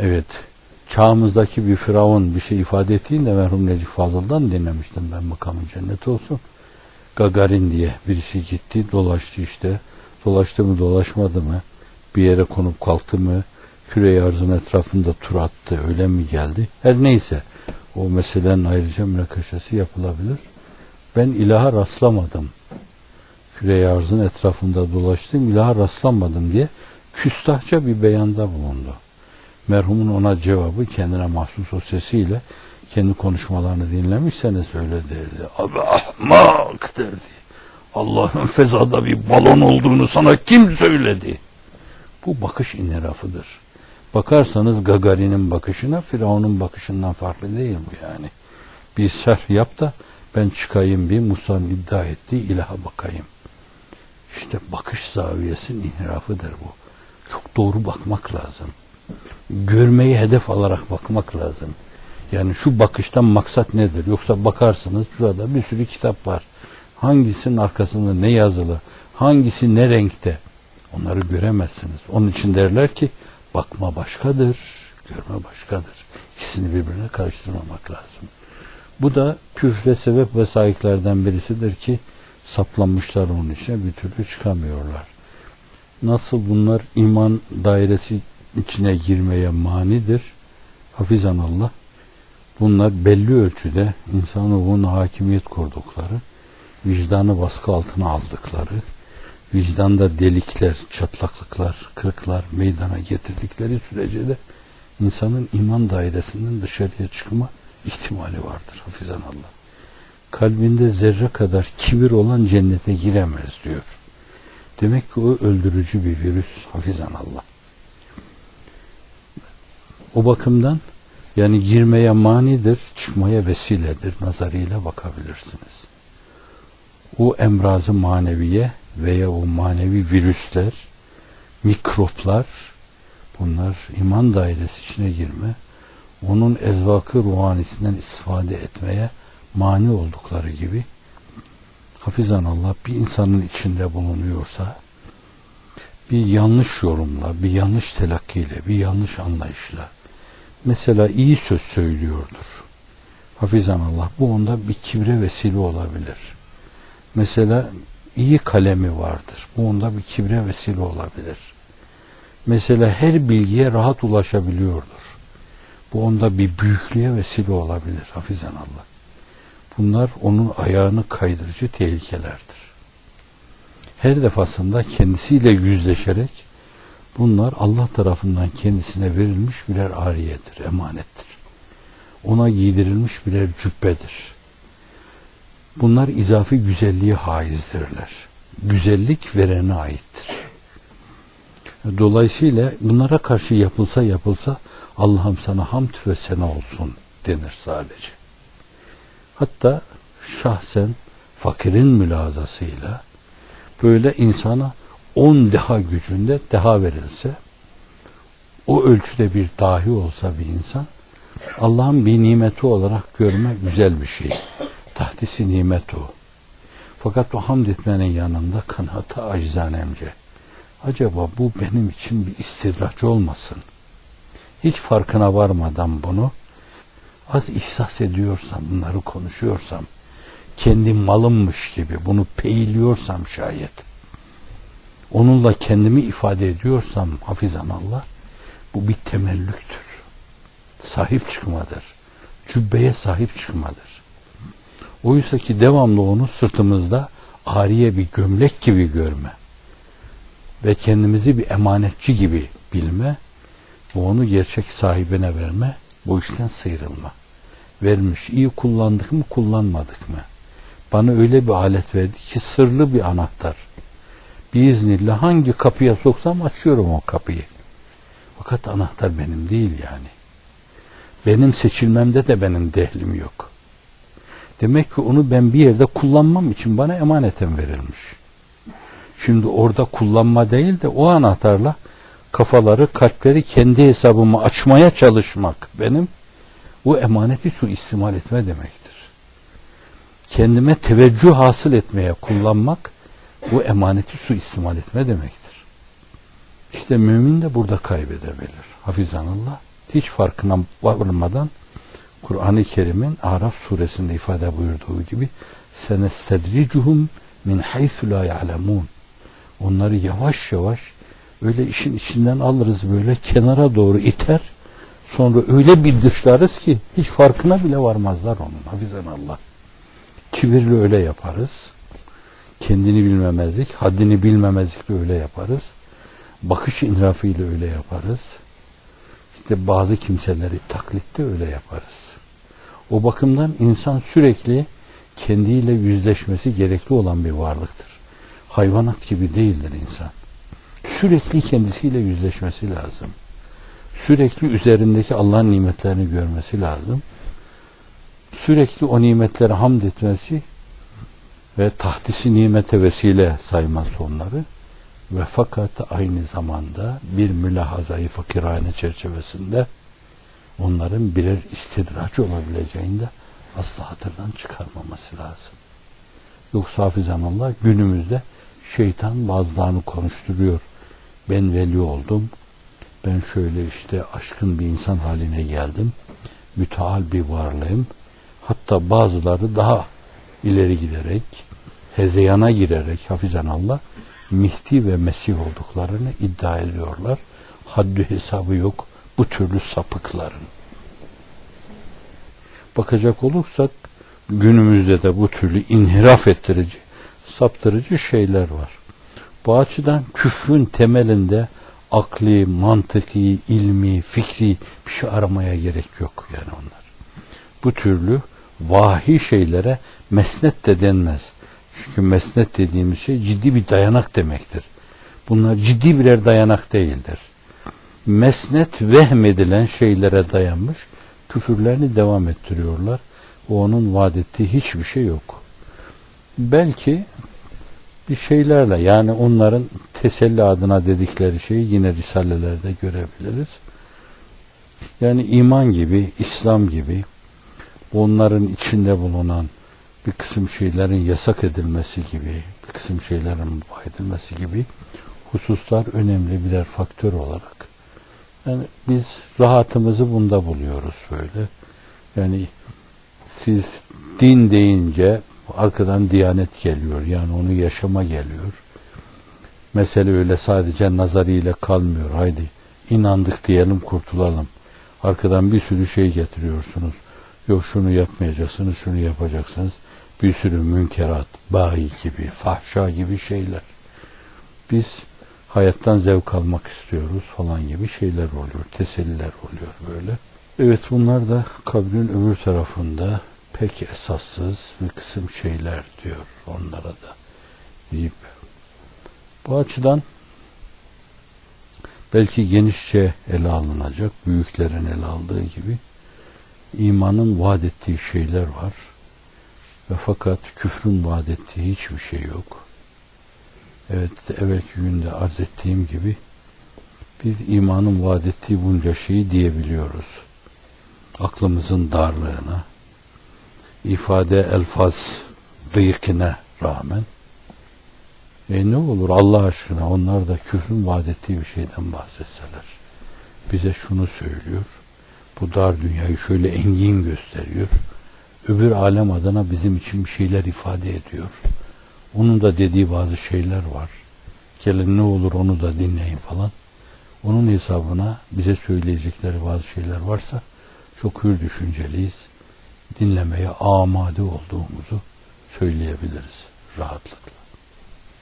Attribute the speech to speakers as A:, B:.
A: Evet. Çağımızdaki bir firavun bir şey ifade ettiğinde merhum Necip Fazıl'dan dinlemiştim ben makamı cennet olsun. Gagarin diye birisi gitti dolaştı işte. Dolaştı mı dolaşmadı mı? Bir yere konup kalktı mı? Küre arzın etrafında tur attı öyle mi geldi? Her neyse o meselenin ayrıca münakaşası yapılabilir. Ben ilaha rastlamadım. Küre arzın etrafında dolaştım ilaha rastlamadım diye küstahça bir beyanda bulundu. Merhumun ona cevabı kendine mahsus o sesiyle kendi konuşmalarını dinlemişseniz öyle derdi. Abi ahmak derdi. Allah'ın fezada bir balon olduğunu sana kim söyledi? Bu bakış inirafıdır. Bakarsanız Gagarin'in bakışına Firavun'un bakışından farklı değil bu yani. Bir ser yap da ben çıkayım bir Musa'nın iddia ettiği ilaha bakayım. İşte bakış zaviyesinin inhirafıdır bu. Çok doğru bakmak lazım. Görmeyi hedef alarak bakmak lazım. Yani şu bakıştan maksat nedir? Yoksa bakarsınız şurada bir sürü kitap var. Hangisinin arkasında ne yazılı? Hangisi ne renkte? Onları göremezsiniz. Onun için derler ki bakma başkadır, görme başkadır. İkisini birbirine karıştırmamak lazım. Bu da küfre sebep ve sahiplerden birisidir ki saplanmışlar onun içine bir türlü çıkamıyorlar. Nasıl bunlar iman dairesi içine girmeye manidir? Hafizan Allah. Bunlar belli ölçüde insanoğluna hakimiyet kurdukları, vicdanı baskı altına aldıkları, vicdanda delikler, çatlaklıklar, kırıklar meydana getirdikleri sürece de insanın iman dairesinden dışarıya çıkma ihtimali vardır. Hafizan Allah. Kalbinde zerre kadar kibir olan cennete giremez diyor. Demek ki o öldürücü bir virüs. Hafizan Allah. O bakımdan yani girmeye manidir, çıkmaya vesiledir nazarıyla bakabilirsiniz. O emrazı maneviye veya o manevi virüsler, mikroplar, bunlar iman dairesi içine girme, onun ezvakı ruhanisinden istifade etmeye mani oldukları gibi hafizan Allah bir insanın içinde bulunuyorsa bir yanlış yorumla, bir yanlış telakkiyle, bir yanlış anlayışla mesela iyi söz söylüyordur. Hafizan Allah bu onda bir kibre vesile olabilir. Mesela iyi kalemi vardır. Bu onda bir kibre vesile olabilir. Mesela her bilgiye rahat ulaşabiliyordur. Bu onda bir büyüklüğe vesile olabilir. Hafizan Allah. Bunlar onun ayağını kaydırıcı tehlikelerdir. Her defasında kendisiyle yüzleşerek bunlar Allah tarafından kendisine verilmiş birer ariyedir, emanettir. Ona giydirilmiş birer cübbedir. Bunlar izafi güzelliği haizdirler. Güzellik verene aittir. Dolayısıyla bunlara karşı yapılsa yapılsa Allah'ım sana hamd ve sena olsun denir sadece. Hatta şahsen fakirin mülazasıyla böyle insana on deha gücünde deha verilse o ölçüde bir dahi olsa bir insan Allah'ın bir nimeti olarak görme güzel bir şey. Tahtisi nimet o. Fakat o hamd etmenin yanında kanata acizanemce. Acaba bu benim için bir istirraç olmasın. Hiç farkına varmadan bunu az ihsas ediyorsam, bunları konuşuyorsam, kendi malımmış gibi bunu peyliyorsam şayet, onunla kendimi ifade ediyorsam hafizan Allah, bu bir temellüktür. Sahip çıkmadır. Cübbeye sahip çıkmadır. Oysa ki devamlı onu sırtımızda ariye bir gömlek gibi görme ve kendimizi bir emanetçi gibi bilme ve onu gerçek sahibine verme bu işten sıyrılma. Vermiş. iyi kullandık mı kullanmadık mı? Bana öyle bir alet verdi ki sırlı bir anahtar. Biiznillah hangi kapıya soksam açıyorum o kapıyı. Fakat anahtar benim değil yani. Benim seçilmemde de benim dehlim yok. Demek ki onu ben bir yerde kullanmam için bana emaneten verilmiş. Şimdi orada kullanma değil de o anahtarla kafaları, kalpleri kendi hesabımı açmaya çalışmak benim bu emaneti su istimal etme demektir. Kendime teveccüh hasıl etmeye kullanmak bu emaneti su istimal etme demektir. İşte mümin de burada kaybedebilir. Hafizanallah. Hiç farkına varmadan Kur'an-ı Kerim'in Araf suresinde ifade buyurduğu gibi senestedricuhum min haythu la ya'lemun. Onları yavaş yavaş öyle işin içinden alırız böyle kenara doğru iter. Sonra öyle bir dışlarız ki hiç farkına bile varmazlar onun. Hafizan Allah kibirli öyle yaparız kendini bilmemezlik haddini bilmemezlikle öyle yaparız bakış inrafıyla öyle yaparız işte bazı kimseleri taklitte öyle yaparız o bakımdan insan sürekli kendiyle yüzleşmesi gerekli olan bir varlıktır. Hayvanat gibi değildir insan. Sürekli kendisiyle yüzleşmesi lazım. Sürekli üzerindeki Allah'ın nimetlerini görmesi lazım. Sürekli o nimetlere hamd etmesi ve tahtisi nimete vesile sayması onları ve fakat aynı zamanda bir mülahazayı fakirhane çerçevesinde onların birer istidraç olabileceğini de asla hatırdan çıkarmaması lazım. Yoksa hafizan Allah günümüzde şeytan bazılarını konuşturuyor. Ben veli oldum. Ben şöyle işte aşkın bir insan haline geldim. Müteal bir varlığım. Hatta bazıları daha ileri giderek, hezeyana girerek hafizan Allah Mihdi ve Mesih olduklarını iddia ediyorlar. Haddü hesabı yok bu türlü sapıkların. Bakacak olursak günümüzde de bu türlü inhiraf ettirici, saptırıcı şeyler var. Bu açıdan küfrün temelinde akli, mantıki, ilmi, fikri bir şey aramaya gerek yok yani onlar. Bu türlü vahi şeylere mesnet de denmez. Çünkü mesnet dediğimiz şey ciddi bir dayanak demektir. Bunlar ciddi birer dayanak değildir mesnet vehmedilen şeylere dayanmış küfürlerini devam ettiriyorlar. O onun vaat ettiği hiçbir şey yok. Belki bir şeylerle yani onların teselli adına dedikleri şeyi yine risalelerde görebiliriz. Yani iman gibi, İslam gibi onların içinde bulunan bir kısım şeylerin yasak edilmesi gibi, bir kısım şeylerin mübah edilmesi gibi hususlar önemli birer faktör olarak yani biz rahatımızı bunda buluyoruz böyle. Yani siz din deyince arkadan diyanet geliyor. Yani onu yaşama geliyor. Mesele öyle sadece nazarıyla kalmıyor. Haydi inandık diyelim kurtulalım. Arkadan bir sürü şey getiriyorsunuz. Yok şunu yapmayacaksınız, şunu yapacaksınız. Bir sürü münkerat, bayi gibi, fahşa gibi şeyler. Biz hayattan zevk almak istiyoruz falan gibi şeyler oluyor. Teselliler oluyor böyle. Evet bunlar da kabrin öbür tarafında pek esassız bir kısım şeyler diyor onlara da deyip bu açıdan belki genişçe ele alınacak büyüklerin ele aldığı gibi imanın vaat ettiği şeyler var ve fakat küfrün vaat ettiği hiçbir şey yok. Evet, evvelki günde arz ettiğim gibi biz imanın vaat ettiği bunca şeyi diyebiliyoruz. Aklımızın darlığına, ifade elfaz dıykine rağmen e ne olur Allah aşkına onlar da küfrün vaat ettiği bir şeyden bahsetseler. Bize şunu söylüyor. Bu dar dünyayı şöyle engin gösteriyor. Öbür alem adına bizim için bir şeyler ifade ediyor. Onun da dediği bazı şeyler var. Gelin ne olur onu da dinleyin falan. Onun hesabına bize söyleyecekleri bazı şeyler varsa çok hür düşünceliyiz. Dinlemeye amade olduğumuzu söyleyebiliriz rahatlıkla.